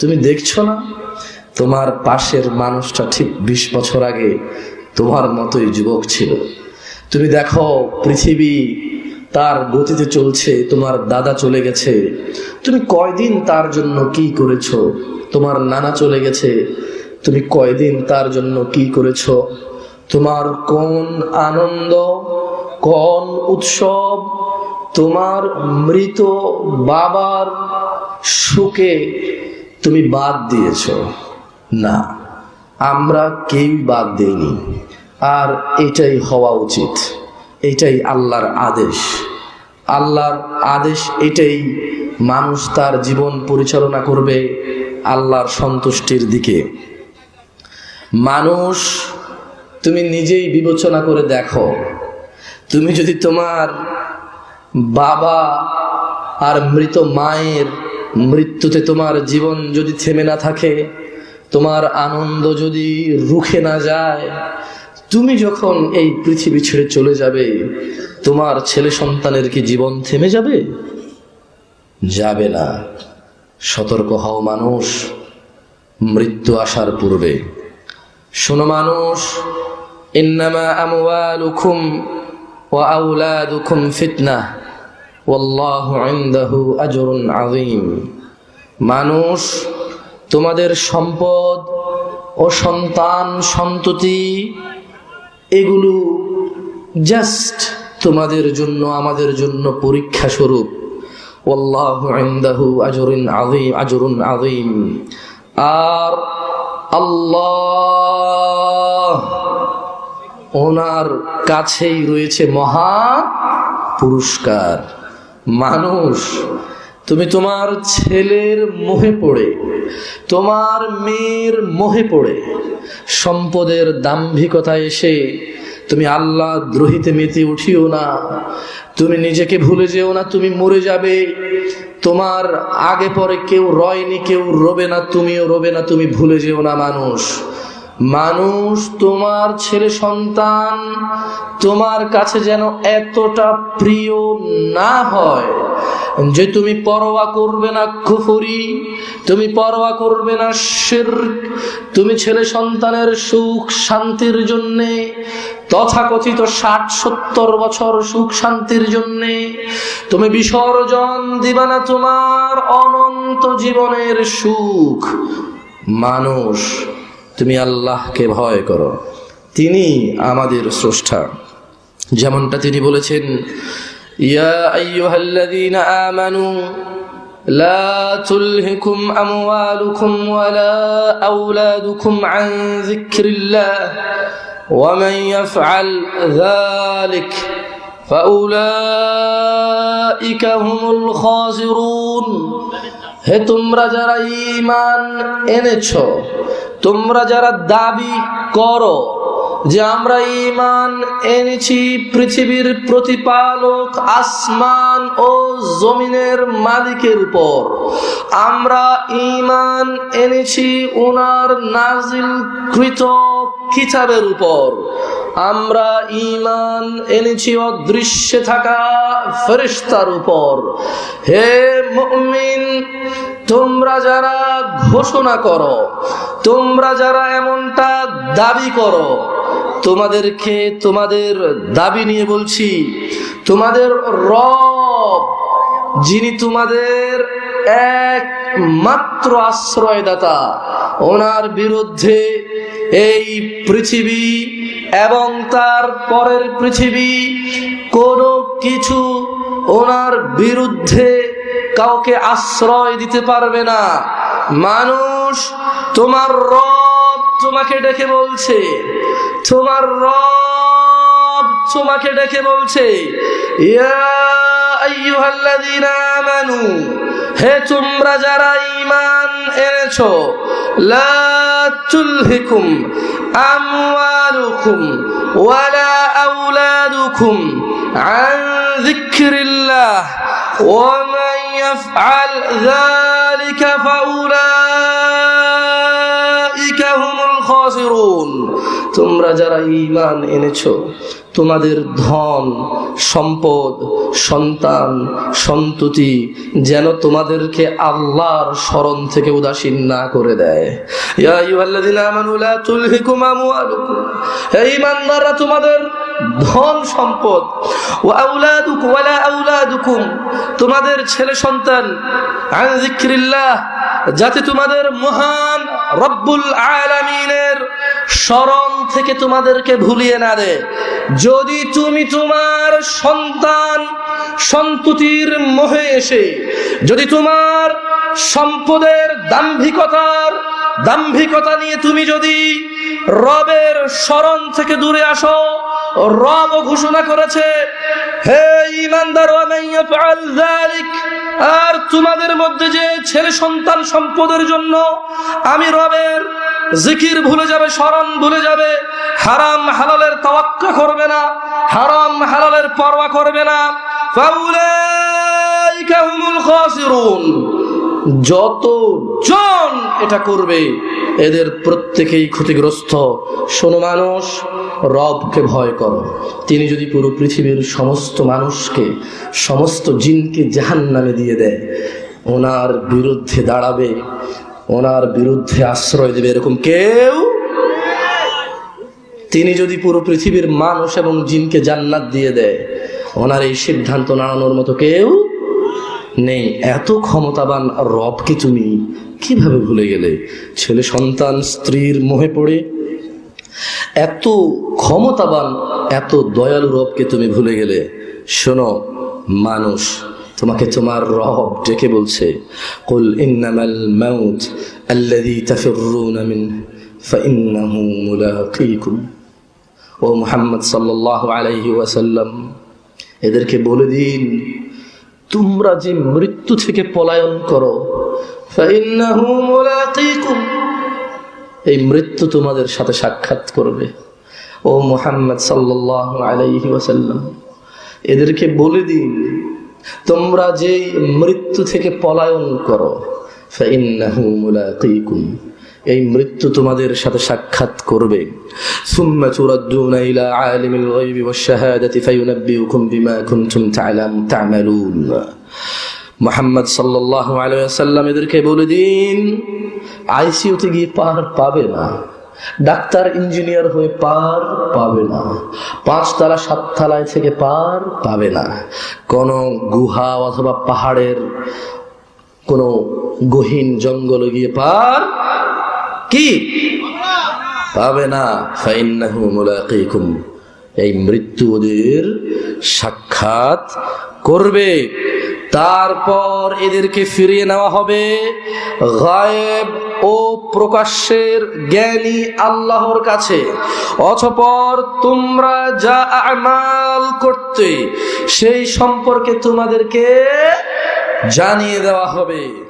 তুমি দেখছ না? তোমার পাশের মানুষটা ঠিক বিশ বছর আগে তোমার মতোই যুবক ছিল। তুমি দেখো, পৃথিবী তার গতিতে চলছে, তোমার দাদা চলে গেছে। তুমি কয়দিন তার জন্য কি করেছ? তোমার নানা চলে গেছে। তুমি কয়দিন তার জন্য কি করেছ? তোমার কোন আনন্দ, কোন উৎসব, তোমার মৃত বাবার সুখে তুমি বাদ দিয়েছ। না, আমরা কেউ বাদ দেইনি। আর এটাই হওয়া উচিত। এটাই আল্লাহর আদেশ। আল্লাহর আদেশ এটাই মানুষ তার জীবন পরিচালনা করবে আল্লাহর সন্তুষ্টির দিকে। মানুষ, তুমি নিজেই বিবেচনা করে দেখো। তুমি যদি তোমার বাবা আর মৃত মায়ের মৃত্যুতে তোমার জীবন যদি থেমে না থাকে, তোমার আনন্দ যদি রুখে না যায়, তুমি যখন এই পৃথিবী ছেড়ে চলে যাবে, তোমার ছেলে সন্তানের কি জীবন থেমে যাবে? যাবে না। সতর্ক হও মানুষ। মৃত্যু আসার পূর্বে। শোনো মানুষ, ইন্নামা আমওয়ালুকুম ওয়া ওয়াল্লাহু ইনদাহু আজরুন আযীম। মানুষ, তোমাদের সম্পদ ও সন্তান সন্ততি, এগুলো জাস্ট তোমাদের জন্য, আমাদের জন্য পরীক্ষা স্বরূপ। ওয়াল্লাহু ইনদাহু আজরুন আযীম আজরুন আযীম। আর আল্লাহ ওনার কাছেই রয়েছে মহা পুরস্কার। মানুষ, তুমি তোমার ছেলের মোহে পড়ে, তোমার মেয়ের মোহে পড়ে, সম্পদের দাম্ভিকতা এসে তুমি আল্লাহ দ্রোহিতে মেতে উঠিও না, তুমি নিজেকে ভুলে যেও না, তুমি মরে যাবে, তোমার আগে পরে কেউ রয়নি, কেউ রবে না, তুমিও রবে না, তুমি ভুলে যেও না মানুষ। মানুষ তোমার ছেলে সন্তান, তোমার কাছে যেন এতটা প্রিয় না হয় যে তুমি পরোয়া করবে না কুফুরি, তুমি পরোয়া করবে না শিরক, তুমি ছেলে সন্তানের সুখ শান্তির জন্যে, তথাকথিত ষাট সত্তর বছর সুখ শান্তির জন্যে, তুমি বিসর্জন দিবা না তোমার অনন্ত জীবনের সুখ। মানুষ তুমি আল্লাহকে ভয় করো তিনি আমাদের স্রষ্টা যেমনটা তিনি বলেছেন ইয়া আইয়ুহাল্লাযীনা আমানু লা তুলহিকুম আমওয়ালুকুম ওয়ালা আওলাদুকুম আন যিকরিল্লাহ ومن يفعل ذلك فأولئك هم الخاسرون হে তোমরা যারা ঈমান এনেছো তোমরা যারা দাবি করো যে আমরা ঈমান এনেছি, পৃথিবীর প্রতিপালক আসমান ও জমিনের মালিকের উপর, আমরা ঈমান এনেছি ওনার নাজিল কৃত কিতাবের উপর। আমরা ঈমান এনেছি অদৃশ্যে থাকা ফেরেশতার উপর। হে মুমিন তোমরা যারা ঘোষণা করো, তোমরা যারা এমনটা দাবি করো, তোমাদেরকে তোমাদের দাবি নিয়ে বলছি, তোমাদের রব, যিনি তোমাদের একমাত্র আশ্রয়দাতা, ওনার বিরুদ্ধে এই পৃথিবী এবং তার পরের পৃথিবী কোনো কিছু ওনার বিরুদ্ধে কাউকে আশ্রয় দিতে পারবে না। মানুষ, তোমার রব তোমাকে ডেকে বলছে। তোমার রব তোমাকে ডেকে বলছে হে তোমরা যারা ইমান এনেছো, লা তুলহিকুম আমওয়ালুকুম ওয়ালা আওলাদুকুম আন যিকরিল্লাহ ومن يفعل ذلك فأولئك هم الخاسرون তোমরা যারা ঈমান এনেছো তোমাদের ধন সম্পদ সন্তান সন্ততি যেন তোমাদেরকে আল্লাহর স্মরণ থেকে উদাসীন না করে দেয় ইয়া আইয়ুহাল্লাযীনা আমানু লা তুলহিকুম আমওয়ালুকুম হে ঈমানদাররা তোমাদের ধন সম্পদ। ওয়া আউলাদুকুম ওয়ালা আউলাদুকুম। তোমাদের ছেলে সন্তান যাতে তোমাদের মহান রব্বুল আলামিনের স্মরণ থেকে তোমাদেরকে ভুলিয়ে না দে যদি তুমি তোমার সন্তান সন্ততির মোহে এসে, যদি তোমার সম্পদের দাম্ভিকতার দাম্ভিকতা নিয়ে তুমি যদি রবের স্মরণ থেকে দূরে আসো। রব ঘোষণা করেছে, হে ইমানদার আর তোমাদের মধ্যে যে ছেলে সন্তান সম্পদের জন্য আমি রবের জিকির ভুলে যাবে, স্মরণ ভুলে যাবে, হারাম হালালের তাওয়াক্কা করবে না, হারাম হালালের পরোয়া করবে না, ফাউলাইকা হুমুল খাসিরুন। যত জন এটা করবে, এদের প্রত্যেকেই ক্ষতিগ্রস্ত। শোনো মানুষ, রবকে ভয় করো। তিনি যদি পুরো পৃথিবীর সমস্ত মানুষকে, সমস্ত জিনকে জাহান নামে দিয়ে দেয়, ওনার বিরুদ্ধে দাঁড়াবে, ওনার বিরুদ্ধে আশ্রয় দেবে, এরকম কেউ তিনি যদি পুরো পৃথিবীর মানুষ এবং জিনকে জান্নাত দিয়ে দেয়, ওনার এই সিদ্ধান্ত নাড়ানোর মতো কেউ নেই, এত ক্ষমতাবান রবকে তুমি কীভাবে ভুলে গেলে? ছেলে সন্তান স্ত্রীর মোহে পড়ে। এত ক্ষমতাবান, এত দয়ালু রবকে তুমি ভুলে গেলে। শোনো, মানুষ, তোমাকে তোমার রব ডেকে বলছে, কুল ইন্নামাল মাউত আল্লাযী তাফিররুনা মিন, ফাইন্নাহু মুলাকীকুম ও মুহাম্মদ সাল্লাল্লাহু আলাইহি ওয়াসাল্লাম, এদেরকে বলে দিন তোমরা যে মৃত্যু থেকে পলায়ন করো এই মৃত্যু তোমাদের সাথে সাক্ষাৎ করবে। ও মোহাম্মদ ওয়াসাল্লাম, এদেরকে বলে দিন, তোমরা যে মৃত্যু থেকে পলায়ন করো, ফাইন্নাহু মুলাকীকুম। এই মৃত্যু তোমাদের সাথে সাক্ষাৎ করবে। মোহাম্মদ সাল্লাহ আলাইসাল্লাম এদেরকে বলে দিন আইসিউতে গিয়ে পার পাবে না। ডাক্তার, ইঞ্জিনিয়ার হয়ে পার পাবে না। পাঁচ তালা সাত তালায় থেকে পার পাবে না। কোনো গুহা অথবা পাহাড়ের কোনো গহীন জঙ্গলে গিয়ে পার কি? পাবে না। এই মৃত্যু ওদের সাক্ষাৎ করবে। তারপর এদেরকে ফিরিয়ে নেওয়া হবে গায়েব ও প্রকাশ্যের জ্ঞানী আল্লাহর কাছে। অথপর তোমরা যা আমাল করতে, সেই সম্পর্কে তোমাদেরকে জানিয়ে দেওয়া হবে।